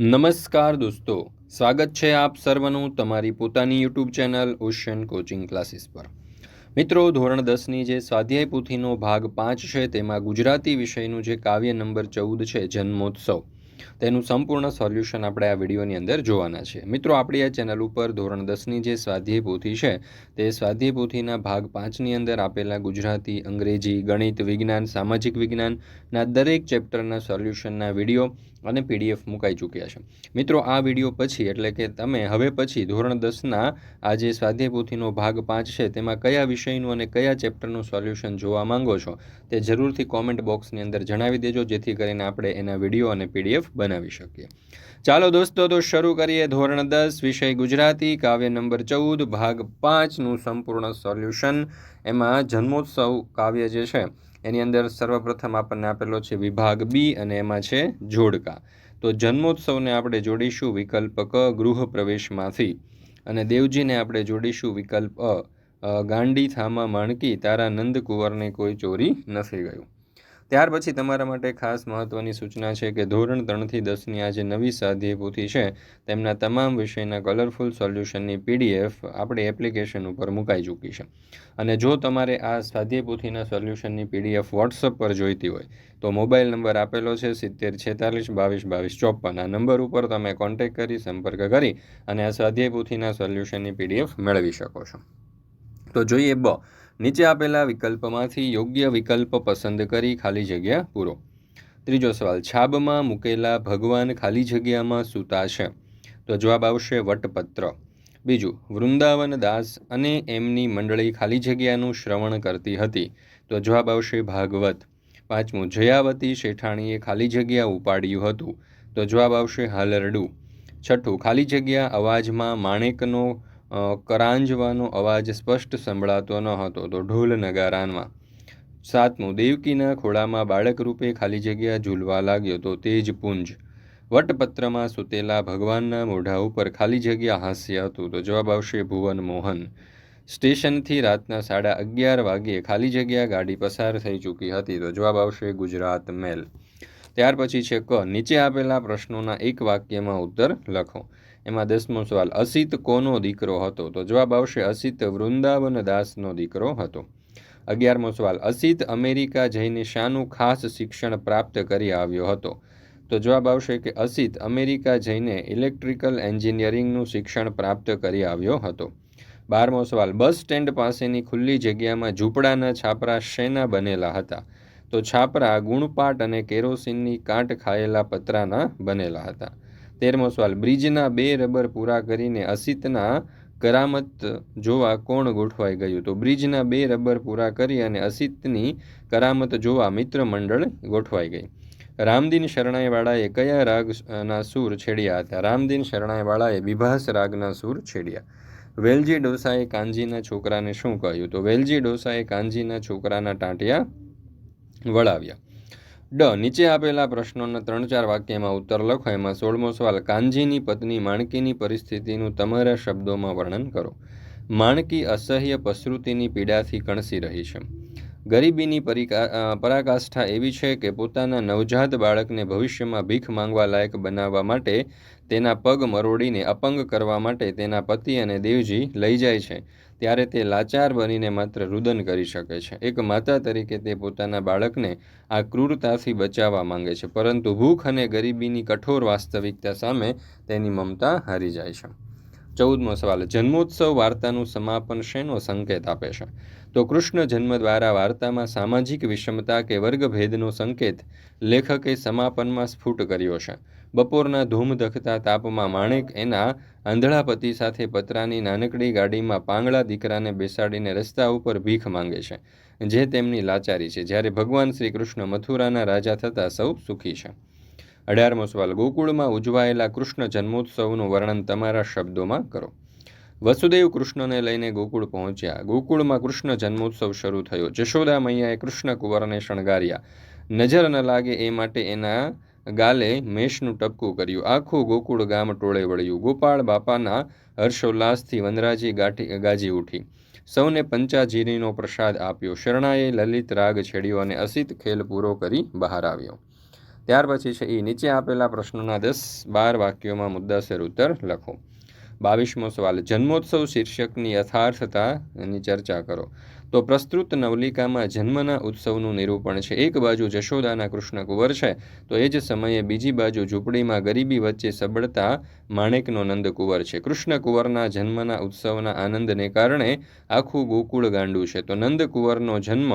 નમસ્કાર દોસ્તો, સ્વાગત છે આપ સર્વનું તમારી પોતાની YouTube channel Ocean coaching classes પર. મિત્રો, ધોરણ દસની જે સ્વાધ્યાય પોથીનો ભાગ પાંચ છે, તેમાં ગુજરાતી વિષયનું જે કાવ્ય નંબર ચૌદ છે, જન્મોત્સવ. તેનું સંપૂર્ણ સોલ્યુશન આપણે આ વિડીયોની અંદર જોવાના છે. મિત્રો, આપણી આ ચેનલ ઉપર ધોરણ દસની જે સ્વાધ્યાય પોથી છે, તે સ્વાધ્યાય પોથીના ભાગ પાંચની અંદર આપેલા ગુજરાતી, અંગ્રેજી, ગણિત, વિજ્ઞાન, સામાજિક વિજ્ઞાનના દરેક ચેપ્ટરના સોલ્યુશનના વીડિયો અને પીડીએફ મુકાઈ ચૂક્યા છે. મિત્રો, આ વીડિયો પછી, એટલે કે તમે હવે પછી ધોરણ દસના આ જે સ્વાધ્યાય પોથીનો ભાગ પાંચ છે, તેમાં કયા વિષયનું અને કયા ચેપ્ટરનું સોલ્યુશન જોવા માંગો છો, તે જરૂરથી કોમેન્ટ બોક્સની અંદર જણાવી દેજો, જેથી કરીને આપણે એના વીડિયો અને પીડીએફ બનાવી શકીએ. ચાલો દોસ્તો, તો શરૂ કરીએ ધોરણ દસ, વિષય ગુજરાતી, કાવ્ય નંબર ચૌદ, ભાગ પાંચનું સંપૂર્ણ સોલ્યુશન. એમાં જન્મોત્સવ કાવ્ય જે છે, એની અંદર સર્વપ્રથમ આપણને આપેલો છે વિભાગ બી અને એમાં છે જોડકા. તો જન્મોત્સવને આપણે જોડીશું વિકલ્પ ક, ગૃહ પ્રવેશમાંથી. અને દેવજીને આપણે જોડીશું વિકલ્પ અ ગાંડી થામાં માણકી તારા નંદ કુંવરને કોઈ ચોરી નથી ગયું. ત્યાર પછી તમારા માટે ખાસ મહત્ત્વની સૂચના છે કે ધોરણ ત્રણથી દસની આ જે નવી સ્વાધ્યાય પોથી છે, તેમના તમામ વિષયના કલરફુલ સોલ્યુશનની પીડીએફ આપણે એપ્લિકેશન ઉપર મુકાઈ ચૂકી છે. અને જો તમારે આ સ્વાધ્યાય પોથીના સોલ્યુશનની પીડીએફ વોટ્સઅપ પર જોઈતી હોય, તો મોબાઈલ નંબર આપેલો છે સિત્તેર છેતાલીસ બાવીસ બાવીસ ચોપન આ નંબર ઉપર તમે કોન્ટેક્ટ કરી, સંપર્ક કરી અને આ સ્વાધ્યાય પોથીના સોલ્યુશનની પીડીએફ મેળવી શકો છો. તો જોઈએ બ નીચે આપેલા વિકલ્પમાંથી યોગ્ય વિકલ્પ પસંદ કરી ખાલી જગ્યા પૂરો. ત્રીજો સવાલ, છાબમાં મૂકેલા ભગવાન ખાલી જગ્યામાં સૂતા છે? તો જવાબ આવશે વટપત્ર. બીજું, વૃંદાવન દાસ અને એમની મંડળી ખાલી જગ્યાનું શ્રવણ કરતી હતી. તો જવાબ આવશે ભાગવત. પાંચમું, જયાવતી શેઠાણીએ ખાલી જગ્યા ઉપાડ્યું હતું. તો જવાબ આવશે હાલરડું. છઠ્ઠું, ખાલી જગ્યા અવાજમાં માણેકનો કરાંજવાનો અવાજ સ્પષ્ટ સંભળાતો ન હતો, તો ઢોલ નગારાનમાં. સાતમું, દેવકીના ખોળામાં બાળક રૂપે ખાલી જગ્યા ઝૂલવા લાગ્યો તો તેજ પુંજ. વટપત્રમાં સૂતેલા ભગવાનના મોઢા ઉપર ખાલી જગ્યા હાસ્ય હતું, તો જવાબ આવશે ભુવન મોહન. સ્ટેશનથી રાતના સાડા અગિયાર વાગ્યે ખાલી જગ્યા ગાડી પસાર થઈ ચૂકી હતી, તો જવાબ આવશે ગુજરાત મેલ. ત્યાર પછી છે ક નીચે આપેલા પ્રશ્નોના એક વાક્યમાં ઉત્તર લખો. એમાં દસમો સવાલ, અસિત કોનો દીકરો હતો? તો જવાબ આવશે અસિત વૃંદાવન દાસનો દીકરો હતો. અગિયારમો સવાલ, અસિત અમેરિકા જઈને શાનું ખાસ શિક્ષણ પ્રાપ્ત કરી આવ્યો હતો? તો જવાબ આવશે કે અસિત અમેરિકા જઈને ઇલેક્ટ્રિકલ એન્જિનિયરિંગનું શિક્ષણ પ્રાપ્ત કરી આવ્યો હતો. બારમો સવાલ, બસ સ્ટેન્ડ પાસેની ખુલ્લી જગ્યામાં ઝૂંપડાના છાપરા શેના બનેલા હતા? તો છાપરા, ગુણપાટ અને કેરોસીનની કાંટ ખાયેલા પતરાના બનેલા હતા. તેરમો સવાલ. બ્રિજના બે રબર પૂરા કરીને અસિતના કરામત જોવા કોણ ગોઠવાઈ ગયું? તો બ્રિજના બે રબર પૂરા કરી અને અસિતની કરામત જોવા મિત્ર મંડળ ગોઠવાઈ ગઈ. રામદીન શરણાઈવાળાએ કયા રાગના સૂર છેડ્યા હતા? રામદીન શરણાઈવાળાએ વિભાસ રાગના સૂર છેડ્યા. વેલજી ડોસાએ કાંજીના છોકરાને શું કહ્યું? તો વેલજી ડોસાએ કાંજીના છોકરાના ટાંટિયા વળાવ્યા. ડ, નીચે આપેલા પ્રશ્નોના ત્રણ ચાર વાક્યમાં ઉત્તર લખો. એમાં સોળમો સવાલ, કાનજીની પત્ની માણકીની પરિસ્થિતિનું તમારા શબ્દોમાં વર્ણન કરો. માણકી અસહ્ય પ્રસૃતિની પીડાથી કણસી રહી છે. ગરીબીની પરિકા પરાકાષ્ઠા એવી છે કે પોતાના નવજાત બાળકને ભવિષ્યમાં ભીખ માંગવા લાયક બનાવવા માટે તેના પગ મરોડીને અપંગ કરવા માટે તેના પતિ અને દેવજી લઈ જાય છે. ત્યારે તે લાચાર બનીને માત્ર રુદન કરી શકે છે. એક માતા તરીકે તે પોતાના બાળકને આ ક્રૂરતાથી બચાવવા માંગે છે, પરંતુ ભૂખ અને ગરીબીની કઠોર વાસ્તવિકતા સામે તેની મમતા હારી જાય છે. ચૌદમો સવાલ. જન્મોત્સવ વાર્તાનું સમાપન શેનો સંકેત આપે છે? તો કૃષ્ણ જન્મ દ્વારા વાર્તામાં સામાજિક વિષમતા કે વર્ગભેદનો સંકેત લેખકે સમાપનમાં સ્ફુટ કર્યો છે. બપોરના ધૂમ ધખતા તાપમાં માણેક એના આંધળાપતિ સાથે પતરાની નાનકડી ગાડીમાં પાંગળા દીકરાને બેસાડીને રસ્તા ઉપર ભીખ માંગે છે, જે તેમની લાચારી છે. જ્યારે ભગવાન શ્રી કૃષ્ણ મથુરાના રાજા થતાં સૌ સુખી છે. અઢારમો સવાલ. ગોકુળમાં ઉજવાયેલા કૃષ્ણ જન્મોત્સવનું વર્ણન તમારા શબ્દોમાં કરો. વસુદેવ કૃષ્ણને લઈને ગોકુળ પહોંચ્યા. ગોકુળમાં કૃષ્ણ જન્મોત્સવ શરૂ થયો. જશોદા મૈયાએ કૃષ્ણ કુંવરને શણગાર્યા. નજર ન લાગે એ માટે એના ગાલે મેષનું ટપકું કર્યું. આખું ગોકુળ ગામ ટોળે વળ્યું. ગોપાળ બાપાના હર્ષોલ્લાસથી વનરાજી ગાઠી, ગાજી ઉઠી. સૌને પંચાજીરીનો પ્રસાદ આપ્યો. શરણાએ લલિત રાગ છેડ્યો અને અસિત ખેલ પૂરો કરી બહાર આવ્યો. ત્યાર પછી છે એ નીચે આપેલા પ્રશ્નોના દસ બાર વાક્યોમાં મુદ્દાસર ઉત્તર લખો. બાવીસમો સવાલ, જન્મોત્સવ શીર્ષકની યથાર્થતાની ચર્ચા કરો. તો પ્રસ્તુત નવલિકામાં જન્મના ઉત્સવનું નિરૂપણ છે. એક બાજુ જશોદાના કૃષ્ણ કુંવર છે, તો એ જ સમયે બીજી બાજુ ઝૂંપડીમાં ગરીબી વચ્ચે સબળતા માણેકનો નંદ કુંવર છે. કૃષ્ણ કુંવરના જન્મના ઉત્સવના આનંદને કારણે આખું ગોકુળ ગાંડું છે. તો નંદ કુંવરનો જન્મ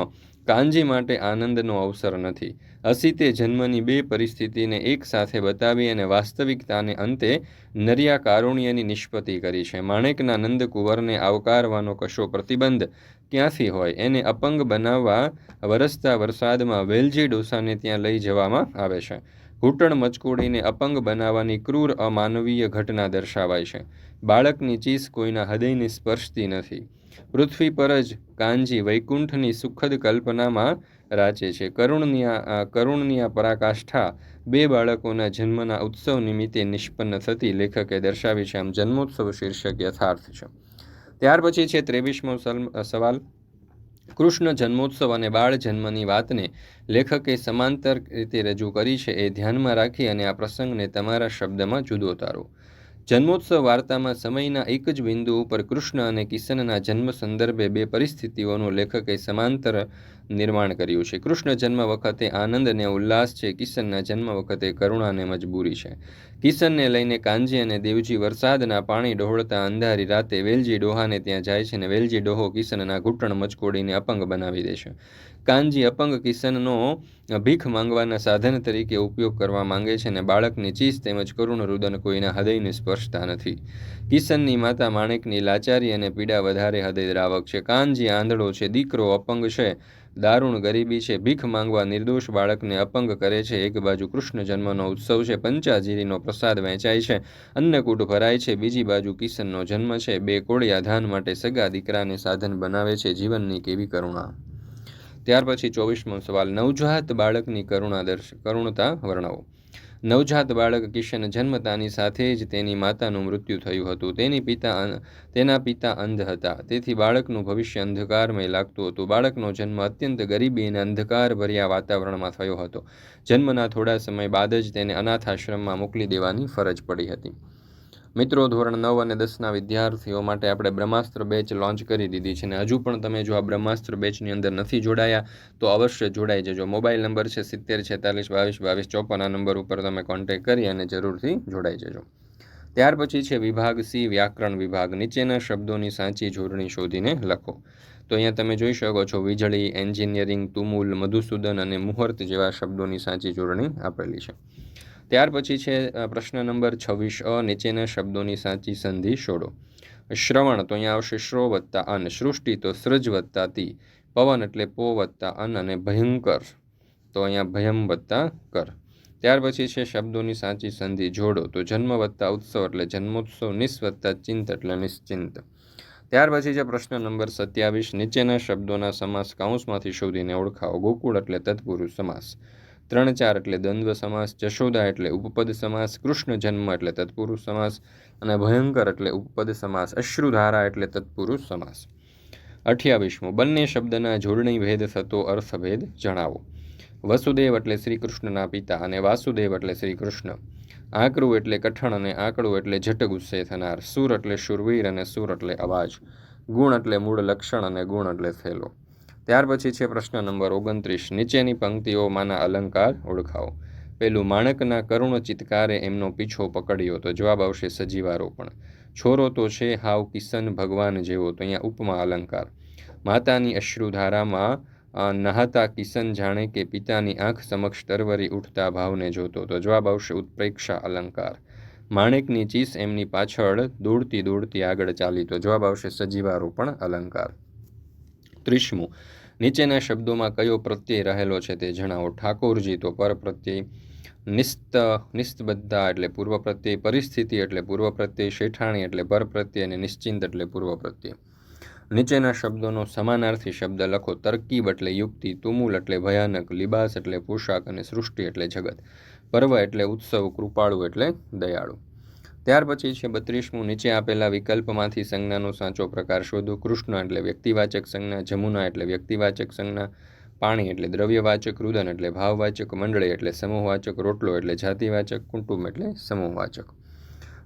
કાંજી માટે આનંદનો અવસર નથી. અસિતે જન્મની બે પરિસ્થિતિને એક સાથે બતાવી અને વાસ્તવિકતાને અંતે નરિયા કારુણ્યની નિષ્પત્તિ કરી છે. માણેકના નંદકુંવરને આવકારવાનો કશો પ્રતિબંધ ક્યાંથી હોય? એને અપંગ બનાવવા વરસતા વરસાદમાં વેલજી ડોસાને ત્યાં લઈ જવામાં આવે છે. ઘૂંટણ મચકોડીને અપંગ બનાવવાની ક્રૂર, અમાનવીય ઘટના દર્શાવાય છે. બાળકની ચીસ કોઈના હૃદયને સ્પર્શતી નથી. પૃથ્વી પર જ કાનજી વૈકુંઠની સુખદ કલ્પનામાં રાચે છે. કરુણનિયા કરુણનિયા પરાકાષ્ઠા બે બાળકોના જન્મના ઉત્સવ નિમિત્તે નિષ્પન્ન થતી લેખકે દર્શાવી છે. આમ જન્મોત્સવ શીર્ષક યથાર્થ છે. ત્યાર પછી છે ત્રેવીસમો સવાલ. કૃષ્ણ જન્મોત્સવ અને બાળ જન્મની વાતને લેખકે સમાંતર રીતે રજૂ કરી છે એ ધ્યાનમાં રાખી અને આ પ્રસંગને તમારા શબ્દમાં જુદો તારો. જન્મોત્સવ વાર્તામાં સમયના એક જ બિંદુ ઉપર કૃષ્ણ અને કિશનના જન્મ સંદર્ભે બે પરિસ્થિતિઓનું લેખકે સમાંતર નિર્માણ કર્યું છે. કૃષ્ણ જન્મ વખતે આનંદ અને ઉલ્લાસ છે, કિશનના જન્મ વખતે કરુણા અને મજબૂરી છે. કિશનને લઈને કાનજી અને દેવજી વરસાદના પાણી ડહોળતા અંધારી રાતે વેલજી ડોહાને ત્યાં જાય છે અને વેલજી ડોહો કિશનના ઘૂંટણ મચકોડીને અપંગ બનાવી દે છે. કાનજી અપંગ કિશનનો ભીખ માંગવાના સાધન તરીકે ઉપયોગ કરવા માંગે છે અને બાળકની ચીસ તેમજ કરુણ રુદન કોઈના હૃદયને સ્પર્શતા નથી. કિશનની માતા માણેકની લાચારી અને પીડા વધારે હૃદયદ્રાવક છે. કાનજી આંધળો છે, દીકરો અપંગ છે. દારૂણ ગરીબી છે, ભીખ માંગવા નિર્દોષ બાળકને અપંગ કરે છે. એક બાજુ કૃષ્ણ જન્મનો ઉત્સવ છે, પંચાજીરીનો પ્રસાદ વહેંચાય છે, અન્નકૂટ ભરાય છે. બીજી બાજુ કિશનનો જન્મ છે, બે કોળિયા ધાન માટે સગા દીકરાને સાધન બનાવે છે, જીવનની કેવી કરુણા. ત્યાર પછી ચોવીસમો સવાલ, નવજાત બાળકની કરુણા દર્શ, કરુણતા વર્ણવો. નવજાત બાળક કિશન જન્મતાની સાથે જ તેની માતાનું મૃત્યુ થયું હતું. તેની પિતા તેના પિતા અંધ હતા. તેથી બાળકનું ભવિષ્ય અંધકારમય લાગતું હતું. બાળકનો જન્મ અત્યંત ગરીબી અને અંધકાર ભર્યા વાતાવરણમાં થયો હતો. જન્મના થોડા સમય બાદ જ તેને અનાથ આશ્રમમાં મોકલી દેવાની ફરજ પડી હતી. મિત્રો, ધોરણ નવ અને દસના વિદ્યાર્થીઓ માટે આપણે બ્રહ્માસ્ત્ર બેચ લોન્ચ કરી દીધી છે અને હજુ પણ તમે જો આ બ્રહ્માસ્ત્ર બેચની અંદર નથી જોડાયા, તો અવશ્ય જોડાઈ જજો. મોબાઈલ નંબર છે સિત્તેર છેતાલીસ બાવીસ બાવીસ ચોપન. આ નંબર ઉપર તમે કોન્ટેક કરી અને જરૂરથી જોડાઈ જજો. ત્યાર પછી છે વિભાગ સી, વ્યાકરણ વિભાગ. નીચેના શબ્દોની સાચી જોડણી શોધીને લખો. તો અહીંયા તમે જોઈ શકો છો, વીજળી, એન્જિનિયરિંગ, તુમુલ, મધુસૂદન અને મુહૂર્ત જેવા શબ્દોની સાચી જોડણી આપેલી છે. ત્યાર પછી છે પ્રશ્ન નંબર છવ્વીસ, અ, નીચેના શબ્દોની સાચી સંધિ શોધો. શ્રવણ તો અહીંયા આવશે શ્રો વત્તા અન, સૃષ્ટિ તો સૃજ વત્તા તી, પવન એટલે પો વત્તા અન અને ભયંકર. તો અહીંયા ભયમ વત્તા કર. ત્યાર પછી છે, શબ્દોની સાચી સંધિ જોડો. તો જન્મ વત્તા ઉત્સવ એટલે જન્મોત્સવ, નિસ ચિંત એટલે નિશ્ચિંત. ત્યાર પછી છે, પ્રશ્ન નંબર સત્યાવીસ, નીચેના શબ્દોના સમાસ કાઉન્સમાંથી શોધીને ઓળખાવો. ગોકુળ એટલે તત્પુરુષ સમાસ. ત્રણ ચાર એટલે દ્વંદ્વ સમાસ, જશોદા એટલે ઉપપદ સમાસ, કૃષ્ણ જન્મ એટલે તત્પુરુષ સમાસ અને ભયંકર એટલે ઉપપદ સમાસ, અશ્રુધારા એટલે તત્પુરુષ સમાસ. અઠ્યાવીસમો, બંને શબ્દના જોડણી ભેદ થતો અર્થભેદ જણાવો. વસુદેવ એટલે શ્રી કૃષ્ણના પિતા અને વાસુદેવ એટલે શ્રી કૃષ્ણ આકરું એટલે કઠણ અને આકડું એટલે જટ ગુસ્સે થનાર. સુર એટલે શુરવીર અને સુર એટલે અવાજ. ગુણ એટલે મૂળ લક્ષણ અને ગુણ એટલે થેલો. ત્યાર પછી છે પ્રશ્ન નંબર ઓગણત્રીસ. નીચેની પંક્તિઓમાંના અલંકાર ઓળખાવો. પેલું માણકના કરુણ ચિત્કારે એમનો પીછો પકડ્યો તો જવાબ આવશે સજીવારોપણ. છોરો તો છે હાવ કિશન ભગવાન જેવો તો અહીંયા ઉપમા અલંકાર. માતાની અશ્રુધારામાં નહાતા કિશન જાણે કે પિતાની આંખ સમક્ષ તરવરી ઉઠતા ભાવને જોતો તો જવાબ આવશે ઉત્પ્રેક્ષા અલંકાર. માણેકની ચીસ એમની પાછળ દોડતી દોડતી આગળ ચાલી તો જવાબ આવશે સજીવારોપણ અલંકાર. ત્રીસમું. નીચેના શબ્દોમાં કયો પ્રત્યય રહેલો છે તે જણાવો. ઠાકોરજી, તો પર પ્રત્યય નિસ્ત નિસ્તબદ્ધા એટલે પૂર્વ પ્રત્યય, પરિસ્થિતિ એટલે પૂર્વ પ્રત્યય, શેઠાણી એટલે પર પ્રત્યય અને નિશ્ચિંત એટલે પૂર્વ પ્રત્યય. નીચેના શબ્દોનો સમાનાર્થી શબ્દ લખો. તરકીબ એટલે યુક્તિ, તુમુલ એટલે ભયાનક, લિબાસ એટલે પોશાક અને સૃષ્ટિ એટલે જગત. પર્વ એટલે ઉત્સવ, કૃપાળુ એટલે દયાળુ. ત્યાર પછી છે બત્રીસમું નીચે આપેલા વિકલ્પમાંથી સંજ્ઞાનો સાચો પ્રકાર શોધો. કૃષ્ણ એટલે વ્યક્તિવાચક સંજ્ઞા, જમુના એટલે વ્યક્તિવાચક સંજ્ઞા, પાણી એટલે દ્રવ્યવાચક, રુદન એટલે ભાવવાચક, મંડળી એટલે સમૂહવાચક, રોટલો એટલે જાતિવાચક, કુટુંબ એટલે સમૂહવાચક.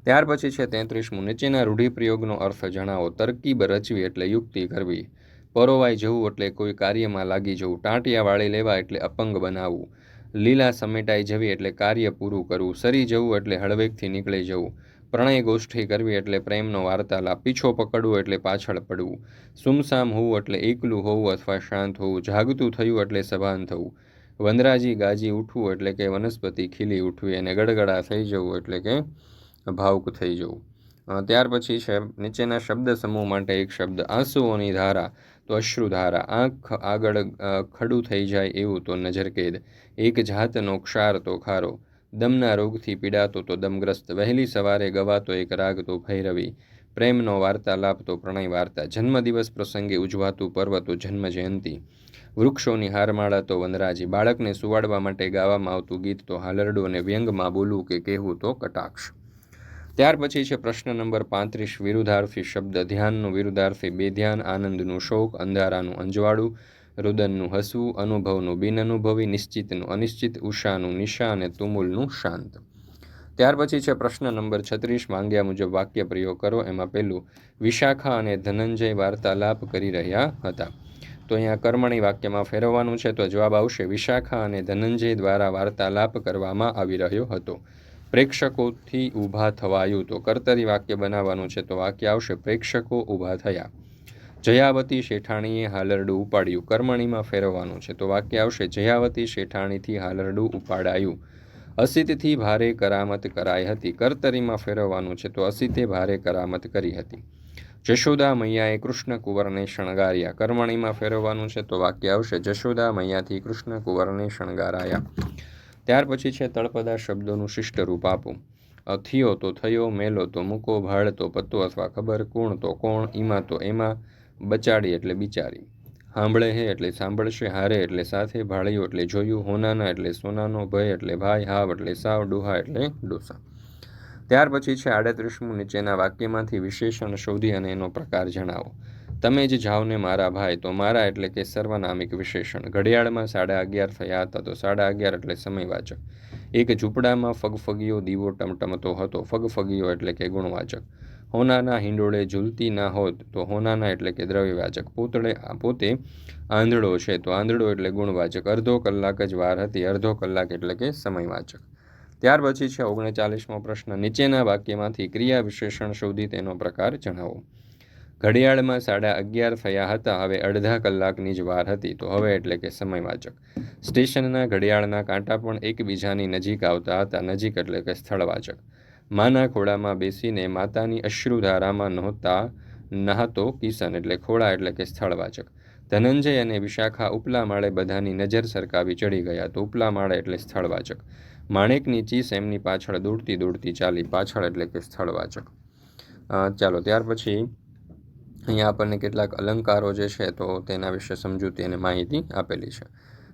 ત્યાર પછી છે તેત્રીસમું. નીચેના રૂઢિપ્રયોગનો અર્થ જણાવો. તરકીબ રચવી એટલે યુક્તિ કરવી પરોવાઈ જવું એટલે કોઈ કાર્યમાં લાગી જવું. ટાંટિયા વાળી લેવા એટલે અપંગ બનાવવું. લીલા સમેટાઈ જવી એટલે કાર્ય પૂરું કરવું, સરી જવું એટલે હળવેકથી નીકળી જવું, પ્રણય ગોષ્ઠી કરવી એટલે પ્રેમનો વાર્તાલાપ, પીછો પકડવો એટલે પાછળ પડવું, સુમસામ હોવું એટલે એકલું હોવું અથવા શાંત હોવું, જાગતું થયું એટલે સભાન થવું, વનરાજી ગાજી ઉઠવું એટલે કે વનસ્પતિ ખીલી ઉઠવી અને ગડગડા થઈ જવું એટલે કે ભાવુક થઈ જવું. ત્યાર પછી છે, નીચેના શબ્દ સમૂહ માટે એક શબ્દ, આંસુઓની ધારા તો અશ્રુધારા આંખ આગળ ખડું થઈ જાય એવું તો નજરકેદ એક જાતનો ક્ષાર તો ખારો. દમના રોગથી પીડાતો તો દમગ્રસ્ત. વહેલી સવારે ગવાતો એક રાગ તો ભૈરવી. પ્રેમનો વાર્તાલાપ તો પ્રણય વાર્તા. જન્મદિવસ પ્રસંગે ઉજવાતું પર્વ તો જન્મજયંતિ. વૃક્ષોની હારમાળા તો વનરાજી. બાળકને સુવાડવા માટે ગાવામાં આવતું ગીત તો હાલરડું અને વ્યંગમાં બોલવું કે કહેવું તો કટાક્ષ. ત્યાર પછી છે પ્રશ્ન નંબર પાંત્રીસ, વિરુદ્ધાર્થી શબ્દ ધ્યાનનું વિરુદ્ધાર્થી બેધ્યાન આનંદનું શોક, અંધારાનું અંજવાળું, રુદનનું હસવું, અનુભવનું બિનઅનુભવી નિશ્ચિતનું અનિશ્ચિત, ઉષાનું નિશા અને તુમુલનું શાંત. ત્યાર પછી છે પ્રશ્ન નંબર છત્રીસ, માંગ્યા મુજબ વાક્ય પ્રયોગ કરો. એમાં પહેલું, વિશાખા અને ધનંજય વાર્તાલાપ કરી રહ્યા હતા. તો અહીંયા કર્મણી વાક્યમાં ફેરવવાનું છે, તો જવાબ આવશે, વિશાખા અને ધનંજય દ્વારા વાર્તાલાપ કરવામાં આવી રહ્યો હતો. પ્રેક્ષકોથી ઊભા થવાયું. તો કર્તરી વાક્ય બનાવવાનું છે. તો વાક્ય આવશે, પ્રેક્ષકો ઊભા થયા. જયાવતી શેઠાણીએ હાલરડું ઉપાડ્યું. કર્મણીમાં ફેરવવાનું છે. તો વાક્ય આવશે, જયાવતી શેઠાણીથી હાલરડું ઉપાડાયું. અસિતથી ભારે કરામત કરાઈ હતી. કર્તરીમાં ફેરવવાનું છે. તો અસિતે ભારે કરામત કરી હતી. જશોદા મૈયાએ કૃષ્ણ કુંવરને શણગાર્યા. કર્મણીમાં ફેરવવાનું છે. તો વાક્ય આવશે, જશોદા મૈયાથી કૃષ્ણ કુંવરને શણગારાયા. ત્યાર પછી છે તળપદા શબ્દોનું શિષ્ટ રૂપ આપવું. થયો તો થયો, મેલો તો મૂકો ભાડ તો પત્તો અથવા ખબર, કોણ તો કોણ, ઈમાં તો એમાં, બચાડી એટલે બિચારી. સાંભળે હે એટલે સાંભળશે, હારે એટલે સાથે, ભાળ્યું એટલે જોયું, હોનાના એટલે સોનાનો ભય એટલે ભાઈ, હાવ એટલે સાવ, ડોહા એટલે ડોસા. ત્યાર પછી છે આડત્રીસમું નીચેના વાક્યમાંથી વિશેષણ શોધી અને એનો પ્રકાર જણાવો. તમે જ જાઓ ને મારા ભાઈ, તો મારા એટલે કે સર્વનામિક વિશેષણ. ઘડિયાળમાં સાડા અગિયાર થયા હતા, તો સાડા અગિયાર એટલે સમયવાચક એક ઝૂંપડામાં ફગફગીયો દીવો ટમટમતો હતો, ફગફગીયો એટલે કે ગુણવાચક. હોનાના હિંડોળે ઝૂલતી ના હોત, તો હોનાના એટલે કે દ્રવ્યવાચક. પોતળે, પોતે આંધળો છે, તો આંધળો એટલે ગુણવાચક. અડધો કલાક જ વાર હતી, અડધો કલાક એટલે કે સમયવાચક ત્યાર પછી છે ઓગણચાલીસમો પ્રશ્ન. નીચેના વાક્યમાંથી ક્રિયા વિશેષણ શોધી તેનો પ્રકાર જણાવો. ઘડિયાળમાં સાડા અગિયાર થયા હતા. હવે અડધા કલાકની જ વાર હતી. તો હવે એટલે કે સમયવાચક. સ્ટેશનના ઘડિયાળના કાંટા પણ એકબીજાની નજીક આવતા હતા. નજીક એટલે કે સ્થળવાચક. માના ખોળામાં બેસીને માતાની અશ્રુધારામાં નહોતા, નહાતો કિશન એટલે ખોળા એટલે કે સ્થળવાચક. ધનંજય અને વિશાખા ઉપલા માળે બધાની નજર સરકાવી ચડી ગયા તો ઉપલા માળે એટલે સ્થળવાચક. માણેકની ચીસ એમની પાછળ દોડતી દોડતી ચાલી પાછળ એટલે કે સ્થળવાચક. ચાલો ત્યાર પછી અહીંયા આપણને કેટલાક અલંકારો જે છે તો તેના વિશે સમજૂતી અને માહિતી આપેલી છે.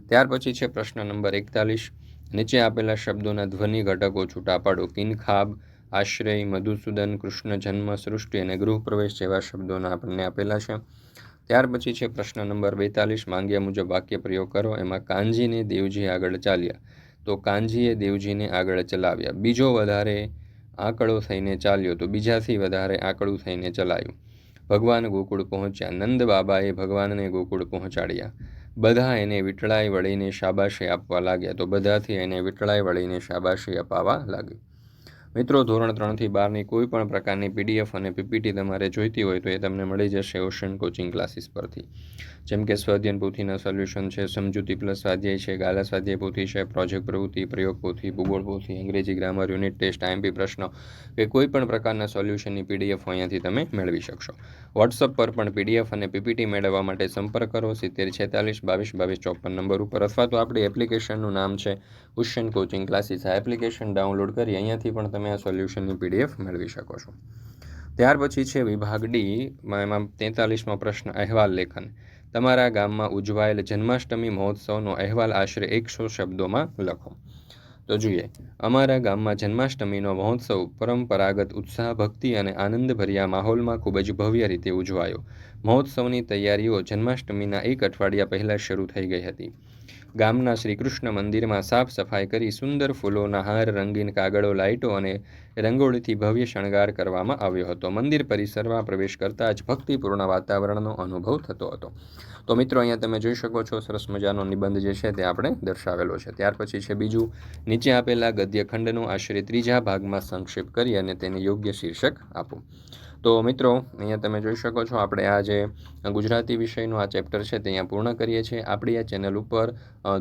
ત્યાર પછી છે પ્રશ્ન નંબર એકતાલીસ. નીચે આપેલા શબ્દોના ધ્વનિ ઘટકો છૂટા પાડો કિનખાબ, આશ્રય, મધુસૂદન, કૃષ્ણ જન્મ, સૃષ્ટિ અને ગૃહપ્રવેશ જેવા શબ્દોના આપણને આપેલા છે. ત્યાર પછી છે પ્રશ્ન નંબર બેતાલીસ. માંગ્યા મુજબ વાક્ય પ્રયોગ કરો. એમાં કાનજીને દેવજી આગળ ચાલ્યા. તો કાનજીએ દેવજીને આગળ ચલાવ્યા. બીજો વધારે આંકડો થઈને ચાલ્યો તો બીજાથી વધારે આંકડું થઈને ચલાયું. ભગવાન ગોકુળ પહોંચ્યા. નંદ બાબાએ ભગવાનને ગોકુળ પહોંચાડ્યા. બધા એને વિટળાઈ વળીને શાબાશી આપવા લાગ્યા તો બધાથી એને વિટળાઈ વળીને શાબાશી અપાવા લાગ્યું. મિત્રો, ધોરણ ત્રણથી બારની કોઈ પણ પ્રકારની પીડીએફ અને પીપીટી તમારે જોઈતી હોય તો એ તમને મળી જશે ઓશન કોચિંગ ક્લાસીસ પરથી. જેમ કે સ્વાધ્યન પોથીના સોલ્યુશન છે, સમજૂતી પ્લસ સ્વાધ્યાય છે, ગાલા સ્વાધ્યાય પોથી છે, પ્રોજેક્ટ પ્રવૃત્તિ, પ્રયોગ પોથી, ભૂગોળ પોથી, અંગ્રેજી ગ્રામર, યુનિટ ટેસ્ટ આઈએમપી પ્રશ્નો કે કોઈ પણ પ્રકારના સોલ્યુશનની પીડીએફ અહીંયાથી તમે મેળવી શકશો. વોટ્સઅપ પર પણ પીડીએફ અને પીપીટી મેળવવા માટે સંપર્ક કરો. સિત્તેર છેતાલીસ, બાવીસ બાવીસ, ચોપન નંબર ઉપર અથવા તો આપણી એપ્લિકેશનનું નામ છે ઉશન કોચિંગ ક્લાસીસ. આ એપ્લિકેશન ડાઉનલોડ કરી અહીંયાથી પણ તમે આ સોલ્યુશનની પીડીએફ મેળવી શકો છો. ત્યાર પછી છે વિભાગ ડી એમાં તેતાલીસમો પ્રશ્ન, અહેવાલ લેખન. તમારા ગામમાં ઉજવાયેલ જન્માષ્ટમી મહોત્સવનો અહેવાલ આશરે એકસો શબ્દોમાં લખો. તો જોઈએ, અમારા ગામમાં જન્માષ્ટમીનો મહોત્સવ પરંપરાગત ઉત્સાહ, ભક્તિ અને આનંદભર્યા માહોલમાં ખૂબ જ ભવ્ય રીતે ઉજવાયો. મહોત્સવની તૈયારીઓ જન્માષ્ટમીના એક અઠવાડિયા પહેલાં શરૂ થઈ ગઈ હતી. ગામના શ્રી કૃષ્ણ મંદિરમાં સાફ સફાઈ કરી સુંદર ફૂલોના હાર, રંગીન કાગળો, લાઇટો અને રંગોળીથી ભવ્ય શણગાર કરવામાં આવ્યો હતો. મંદિર પરિસરમાં પ્રવેશ કરતાં જ ભક્તિપૂર્ણ વાતાવરણનો અનુભવ થતો હતો. તો મિત્રો, અહીંયા તમે જોઈ શકો છો, સરસ મજાનો નિબંધ જે છે તે આપણે દર્શાવેલો છે. ત્યાર પછી છે બીજું, નીચે આપેલા ગદ્યખંડનું આશરે ત્રીજા ભાગમાં સંક્ષેપ કરી અને તેને યોગ્ય શીર્ષક આપો. તો મિત્રો, અહીંયા તમે જોઈ શકો છો, આપણે આ જે ગુજરાતી વિષયનું આ ચેપ્ટર છે તે અહીંયા પૂર્ણ કરીએ છીએ. આપણી આ ચેનલ ઉપર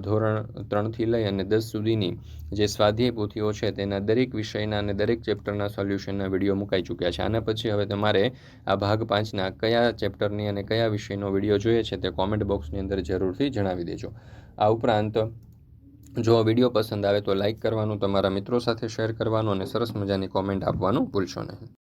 ધોરણ ત્રણથી લઈ અને દસ સુધીની જે સ્વાધ્યાય પોથીઓ છે તેના દરેક વિષયના અને દરેક ચેપ્ટરના સોલ્યુશનના વીડિયો મુકાઈ ચૂક્યા છે. આના પછી હવે તમારે આ ભાગ પાંચના કયા ચેપ્ટરની અને કયા વિષયનો વીડિયો જોઈએ છે તે કોમેન્ટ બોક્સની અંદર જરૂરથી જણાવી દેજો. આ ઉપરાંત, જો વીડિયો પસંદ આવે તો લાઇક કરવાનું, તમારા મિત્રો સાથે શેર કરવાનું અને સરસ મજાની કોમેન્ટ આપવાનું ભૂલશો નહીં.